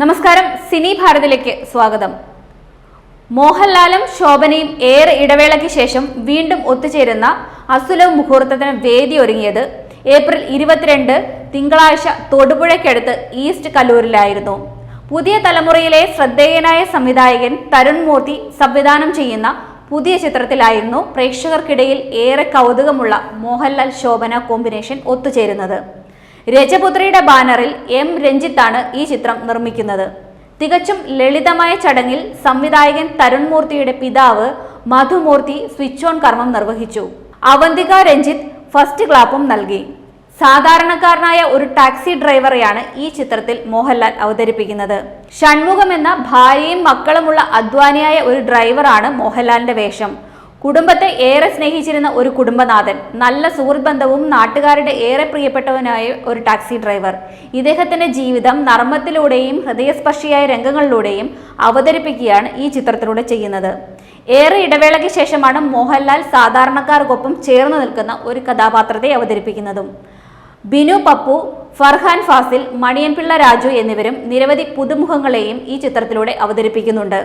നമസ്കാരം സിനി ഭാരതിലേക്ക് സ്വാഗതം. മോഹൻലാലും ശോഭനയും ഏറെ ഇടവേളയ്ക്ക് ശേഷം വീണ്ടും ഒത്തുചേരുന്ന അസുല മുഹൂർത്തത്തിന് വേദി ഒരുങ്ങിയത് ഏപ്രിൽ ഇരുപത്തിരണ്ട് തിങ്കളാഴ്ച തൊടുപുഴയ്ക്കടുത്ത് ഈസ്റ്റ് കല്ലൂരിലായിരുന്നു പുതിയ തലമുറയിലെ ശ്രദ്ധേയനായ സംവിധായകൻ തരുൺ മൂർത്തി സംവിധാനം ചെയ്യുന്ന പുതിയ ചിത്രത്തിലായിരുന്നു പ്രേക്ഷകർക്കിടയിൽ ഏറെ കൗതുകമുള്ള മോഹൻലാൽ ശോഭന കോമ്പിനേഷൻ ഒത്തുചേരുന്നത്. രജപുത്രിയുടെ ബാനറിൽ എം. രഞ്ജിത്താണ് ഈ ചിത്രം നിർമ്മിക്കുന്നത്. തികച്ചും ലളിതമായ ചടങ്ങിൽ സംവിധായകൻ തരുൺ മൂർത്തിയുടെ പിതാവ് മധുമൂർത്തി സ്വിച്ച് ഓൺ കർമ്മം നിർവഹിച്ചു. അവന്തിക രഞ്ജിത്ത് ഫസ്റ്റ് ക്ലാപ്പും നൽകി. സാധാരണക്കാരനായ ഒരു ടാക്സി ഡ്രൈവറെയാണ് ഈ ചിത്രത്തിൽ മോഹൻലാൽ അവതരിപ്പിക്കുന്നത്. ഷൺമുഖം എന്ന ഭാര്യയും മക്കളുമുള്ള അധ്വാനിയായ ഒരു ഡ്രൈവറാണ് മോഹൻലാലിന്റെ വേഷം. കുടുംബത്തെ ഏറെ സ്നേഹിച്ചിരുന്ന ഒരു കുടുംബനാഥൻ നല്ല സുഹൃത്ത് ബന്ധവും നാട്ടുകാരുടെ ഏറെ പ്രിയപ്പെട്ടവനായ ഒരു ടാക്സി ഡ്രൈവർ. ഇദ്ദേഹത്തിന്റെ ജീവിതം നർമ്മത്തിലൂടെയും ഹൃദയസ്പർശിയായ രംഗങ്ങളിലൂടെയും അവതരിപ്പിക്കുകയാണ് ഈ ചിത്രത്തിലൂടെ ചെയ്യുന്നത്. ഏറെ ഇടവേളയ്ക്ക് ശേഷമാണ് മോഹൻലാൽ സാധാരണക്കാർക്കൊപ്പം ചേർന്ന് നിൽക്കുന്ന ഒരു കഥാപാത്രത്തെ അവതരിപ്പിക്കുന്നതും. ബിനു പപ്പു ഫർഹാൻ ഫാസിൽ മണിയൻപിള്ള രാജു എന്നിവരും നിരവധി പുതുമുഖങ്ങളെയും ഈ ചിത്രത്തിലൂടെ അവതരിപ്പിക്കുന്നുണ്ട്.